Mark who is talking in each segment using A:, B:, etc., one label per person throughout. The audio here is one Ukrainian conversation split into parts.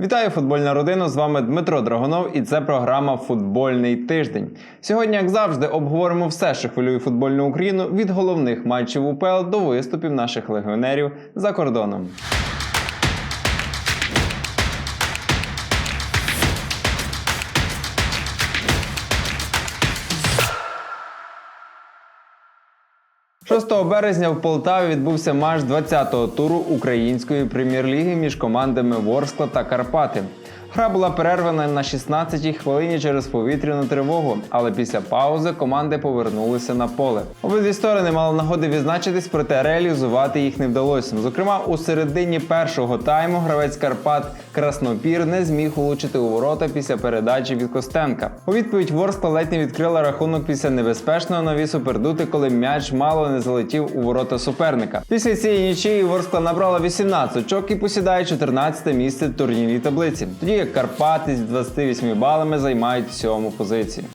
A: Вітаю футбольна родина! З вами Дмитро Драгонов, і це програма Футбольний тиждень. Сьогодні, як завжди, обговоримо все, що хвилює футбольну Україну від головних матчів УПЛ до виступів наших легіонерів за кордоном. – 6 березня в Полтаві відбувся матч 20-го туру української прем'єр-ліги між командами Ворскла та Карпати. Гра була перервана на 16-й хвилині через повітряну тривогу, але після паузи команди повернулися на поле. Обидві сторони мали нагоди відзначитись, проте реалізувати їх не вдалося. Зокрема, у середині першого тайму гравець Карпат Краснопір не зміг влучити у ворота після передачі від Костенка. У відповідь Ворскла ледь не відкрила рахунок після небезпечного навісу пердути, коли м'яч мало не залетів у ворота суперника. Після цієї нічиї Ворскла набрала 18 очок і посідає 14 місце в турнірній таблиці. Тоді як Карпати з 28 балами займають сьому позицію.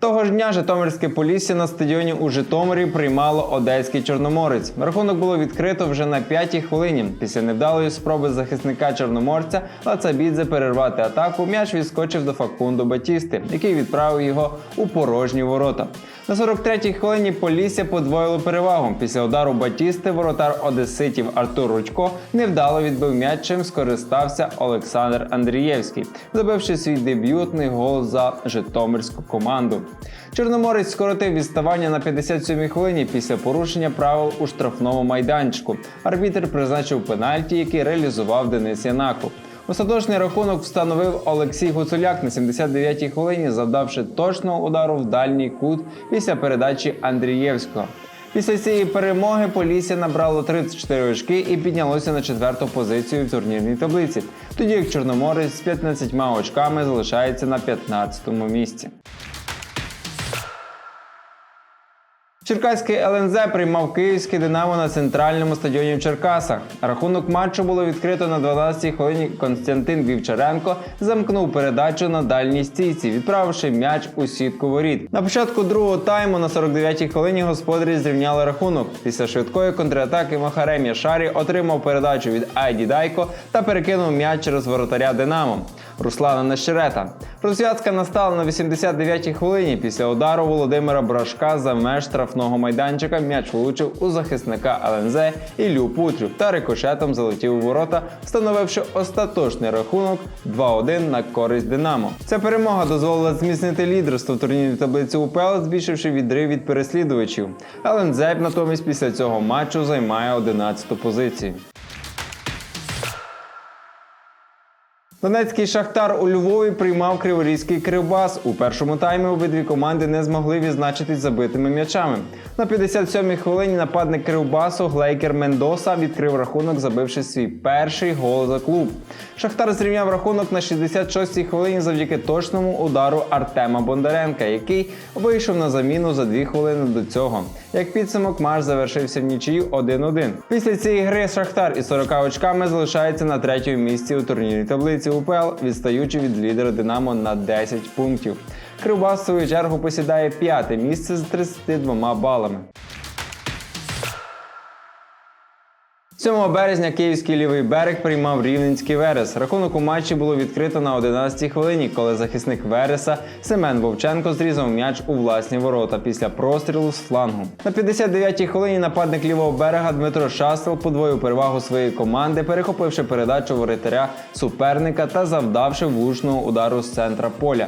A: Того ж дня Житомирське Полісся на стадіоні у Житомирі приймало Одеський Чорноморець. Рахунок було відкрито вже на п'ятій хвилині. Після невдалої спроби захисника Чорноморця Лацабідзе перервати атаку. М'яч відскочив до Факундо Батісти, який відправив його у порожні ворота. На 43-й хвилині Полісся подвоїло перевагу. Після удару Батісти воротар Одеситів Артур Рудько невдало відбив м'яч, чим скористався Олександр Андрієвський, забивши свій дебютний гол за Житомирську команду. Чорноморець скоротив відставання на 57-й хвилині після порушення правил у штрафному майданчику. Арбітр призначив пенальті, який реалізував Денис Янаку. Остаточний рахунок встановив Олексій Гуцуляк на 79-й хвилині, завдавши точного удару в дальній кут після передачі Андрієвського. Після цієї перемоги Полісся набрало 34 очки і піднялося на четверту позицію в турнірній таблиці, тоді як Чорноморець з 15 очками залишається на 15-му місці. Черкаський ЛНЗ приймав київське Динамо на центральному стадіоні в Черкасах. Рахунок матчу було відкрито на 12-й хвилині. Константин Вівчаренко замкнув передачу на дальній стійці, відправивши м'яч у сітку воріт. На початку другого тайму на 49-й хвилині господарі зрівняли рахунок. Після швидкої контратаки Махарем Яшарі отримав передачу від Айді Дайко та перекинув м'яч через воротаря Динамо. Руслана Нещерета. Розв'язка настала на 89-й хвилині. Після удару Володимира Брашка за меж штрафного майданчика м'яч влучив у захисника ЛНЗ Іллю Путрю та рикошетом залетів у ворота, встановивши остаточний рахунок 2-1 на користь Динамо. Ця перемога дозволила зміцнити лідерство в турнірній таблиці УПЛ, збільшивши відрив від переслідувачів. ЛНЗ натомість після цього матчу займає 11-ту позицію. Донецький шахтар у Львові приймав криворізький кривбас. У першому таймі обидві команди не змогли відзначитись забитими м'ячами. На 57-й хвилині нападник кривбасу Глейкер Мендоса відкрив рахунок, забивши свій перший гол за клуб. Шахтар зрівняв рахунок на 66-й хвилині завдяки точному удару Артема Бондаренка, який вийшов на заміну за дві хвилини до цього. Як підсумок, матч завершився в нічию 1-1. Після цієї гри Шахтар із 40 очками залишається на третьому місці у турнірній таблиці УПЛ, відстаючи від лідера Динамо на 10 пунктів. Кривбас, в свою чергу, посідає п'яте місце з 32 балами. 7 березня київський лівий берег приймав рівненський Верес. Рахунок у матчі було відкрито на 11-й хвилині, коли захисник Вереса Семен Вовченко зрізав м'яч у власні ворота після прострілу з флангу. На 59-й хвилині нападник лівого берега Дмитро Шастел подвоїв перевагу своєї команди, перехопивши передачу воротаря суперника та завдавши влучного удару з центра поля.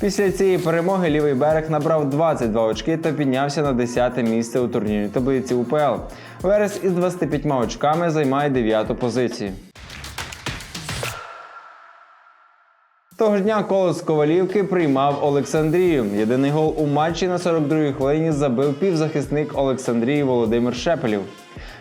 A: Після цієї перемоги лівий берег набрав 22 очки та піднявся на 10-те місце у турнірній таблиці УПЛ. Верес із 25 очками займає 9-ту позицію. Того ж дня колос Ковалівки приймав Олександрію. Єдиний гол у матчі на 42-й хвилині забив півзахисник Олександрії Володимир Шепелів,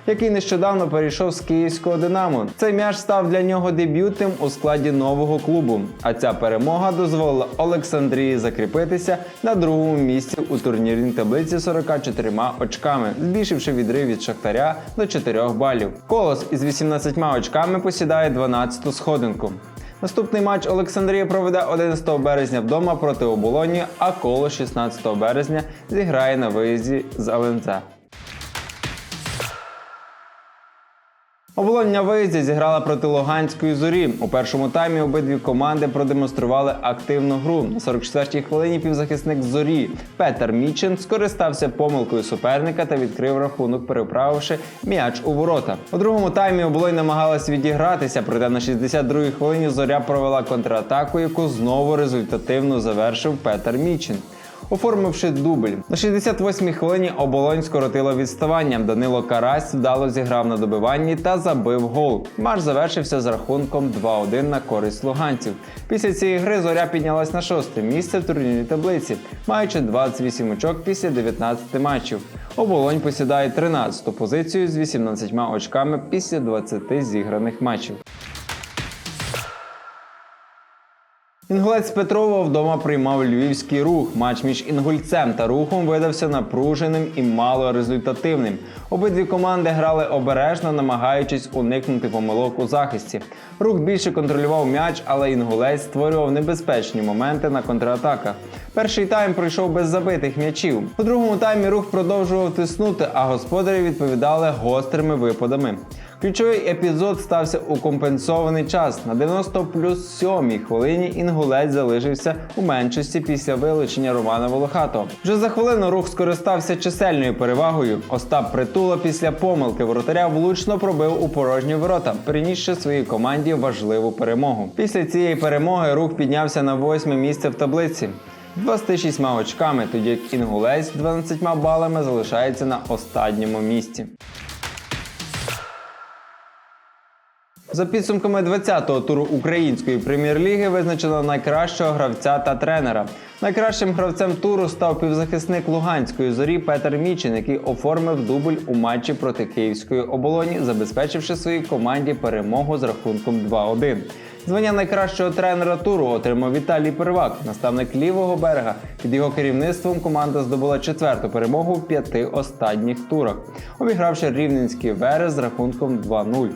A: який нещодавно перейшов з київського Динамо. Цей м'яч став для нього дебютним у складі нового клубу. А ця перемога дозволила Олександрії закріпитися на другому місці у турнірній таблиці 44 очками, збільшивши відрив від Шахтаря до 4 балів. Колос із 18 очками посідає 12-ту сходинку. Наступний матч Олександрія проведе 11 березня вдома проти оболоні, а коло 16 березня зіграє на виїзді з ЛНЦ. Оболонь виїзді зіграла проти Луганської зорі. У першому таймі обидві команди продемонстрували активну гру. На 44-й хвилині півзахисник зорі Петер Мічин скористався помилкою суперника та відкрив рахунок, переправивши м'яч у ворота. У другому таймі оболонь намагалась відігратися, проте на 62-й хвилині зоря провела контратаку, яку знову результативно завершив Петер Мічин. Оформивши дубль. На 68-й хвилині оболонь скоротила відставання. Данило Карась вдало зіграв на добиванні та забив гол. Матч завершився з рахунком 2-1 на користь луганців. Після цієї гри зоря піднялась на шосте місце в турнірній таблиці, маючи 28 очок після 19 матчів. Оболонь посідає 13-ту позицію з 18 очками після 20 зіграних матчів. Інгулець Петрова вдома приймав львівський рух. Матч між інгульцем та рухом видався напруженим і малорезультативним. Обидві команди грали обережно, намагаючись уникнути помилок у захисті. Рух більше контролював м'яч, але інгулець створював небезпечні моменти на контратаках. Перший тайм пройшов без забитих м'ячів. У другому таймі рух продовжував тиснути, а господарі відповідали гострими випадами. Ключовий епізод стався у компенсований час. На 90 плюс 7 хвилині інгулець залишився у меншості після вилучення Романа Волохатого. Вже за хвилину рух скористався чисельною перевагою. Остап Притула після помилки воротаря влучно пробив у порожні ворота, принісши своїй команді важливу перемогу. Після цієї перемоги рух піднявся на восьме місце в таблиці. 26 очками, тоді як інгулець з 12 балами залишається на останньому місці. За підсумками 20-го туру української прем'єр-ліги визначено найкращого гравця та тренера. Найкращим гравцем туру став півзахисник Луганської зорі Петер Мічин, який оформив дубль у матчі проти Київської оболоні, забезпечивши своїй команді перемогу з рахунком 2-1. Звання найкращого тренера туру отримав Віталій Первак, наставник лівого берега. Під його керівництвом команда здобула четверту перемогу в п'яти останніх турах, обігравши рівненський верес з рахунком 2-0.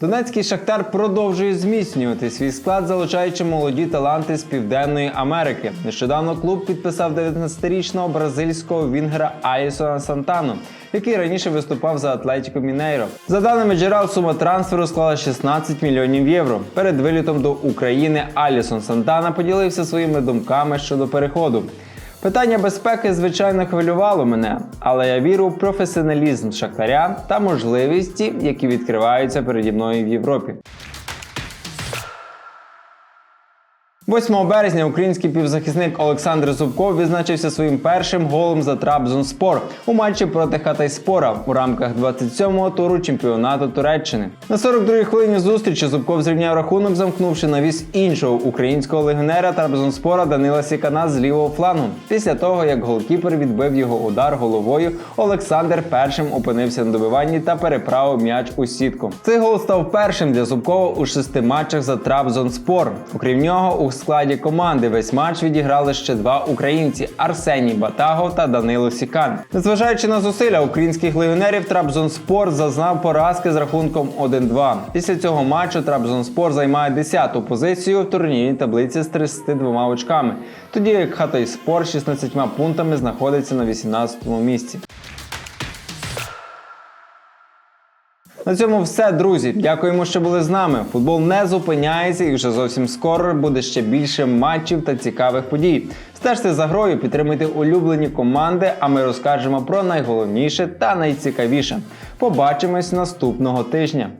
A: Донецький Шахтар продовжує зміцнювати свій склад, залучаючи молоді таланти з Південної Америки. Нещодавно клуб підписав 19-річного бразильського вінгера Алісона Сантану, який раніше виступав за Атлетіко Мінейро. За даними джерел, сума трансферу склала 16 мільйонів євро. Перед вилітом до України Алісон Сантана поділився своїми думками щодо переходу. Питання безпеки, звичайно, хвилювало мене, але я вірю в професіоналізм Шахтаря та можливості, які відкриваються переді мною в Європі. 8 березня український півзахисник Олександр Зубков відзначився своїм першим голом за Трабзонспор у матчі проти Хатайспора у рамках 27-го туру чемпіонату Туреччини. На 42-й хвилині зустрічі Зубков зрівняв рахунок, замкнувши навіс іншого українського легіонера Трабзонспора Данила Сікана з лівого флангу. Після того, як голкіпер відбив його удар головою, Олександр першим опинився на добиванні та переправив м'яч у сітку. Цей гол став першим для Зубкова у шести матчах за Трабзонспор. Окрім нього, у складі команди весь матч відіграли ще два українці Арсеній Батагов та Данило Сікан. Незважаючи на зусилля українських легіонерів, Трабзонспор зазнав поразки з рахунком 1-2. Після цього матчу Трабзонспор займає 10-ту позицію в турнірній таблиці з 32 очками, тоді як Хатайспор з 16 пунктами знаходиться на 18-му місці. На цьому все, друзі. Дякуємо, що були з нами. Футбол не зупиняється і вже зовсім скоро буде ще більше матчів та цікавих подій. Стежте за грою, підтримуйте улюблені команди, а ми розкажемо про найголовніше та найцікавіше. Побачимось наступного тижня.